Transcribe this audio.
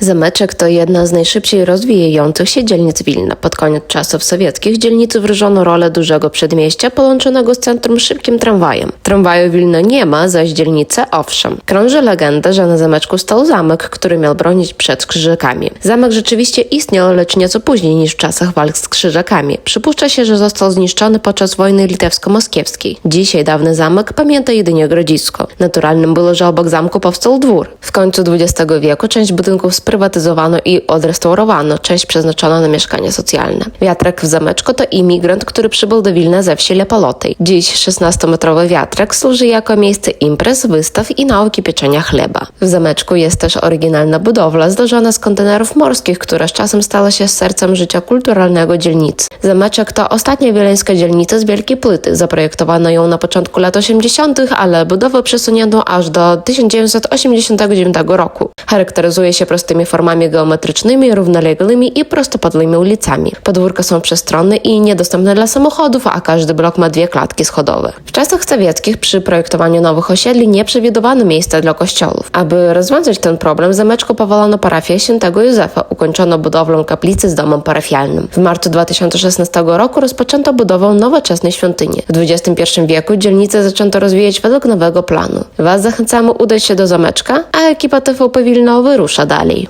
Zameczek to jedna z najszybciej rozwijających się dzielnic Wilna. Pod koniec czasów sowieckich dzielnicy wróżono rolę dużego przedmieścia połączonego z centrum szybkim tramwajem. Tramwaju w Wilno nie ma, zaś dzielnice owszem. Krąży legenda, że na zameczku stał zamek, który miał bronić przed krzyżakami. Zamek rzeczywiście istniał, lecz nieco później niż w czasach walk z krzyżakami. Przypuszcza się, że został zniszczony podczas wojny litewsko-moskiewskiej. Dzisiaj dawny zamek pamięta jedynie grodzisko. Naturalnym było, że obok zamku powstał dwór. W końcu XX wieku część budynków sprywatyzowano i odrestaurowano, część przeznaczono na mieszkania socjalne. Wiatrak w zameczku to imigrant, który przybył do Wilna ze wsi Lepolotej. Dziś 16-metrowy wiatrak służy jako miejsce imprez, wystaw i nauki pieczenia chleba. W zameczku jest też oryginalna budowla złożona z kontenerów morskich, która z czasem stała się sercem życia kulturalnego dzielnicy. Zameczek to ostatnia wileńska dzielnica z Wielkiej Płyty. Zaprojektowano ją na początku lat 80., ale budowę przesunięto aż do 1989 roku. Charakteryzuje się prostymi formami geometrycznymi, równoległymi i prostopadłymi ulicami. Podwórka są przestronne i niedostępne dla samochodów, a każdy blok ma dwie klatki schodowe. W czasach sowieckich przy projektowaniu nowych osiedli nie przewidywano miejsca dla kościołów. Aby rozwiązać ten problem, w zameczku powołano parafię świętego Józefa, ukończono budowlę kaplicy z domem parafialnym. W marcu 2016 roku rozpoczęto budowę nowoczesnej świątyni. W XXI wieku dzielnicę zaczęto rozwijać według nowego planu. Was zachęcamy udać się do zameczka, a ekipa TVP Wilno wyrusza dalej.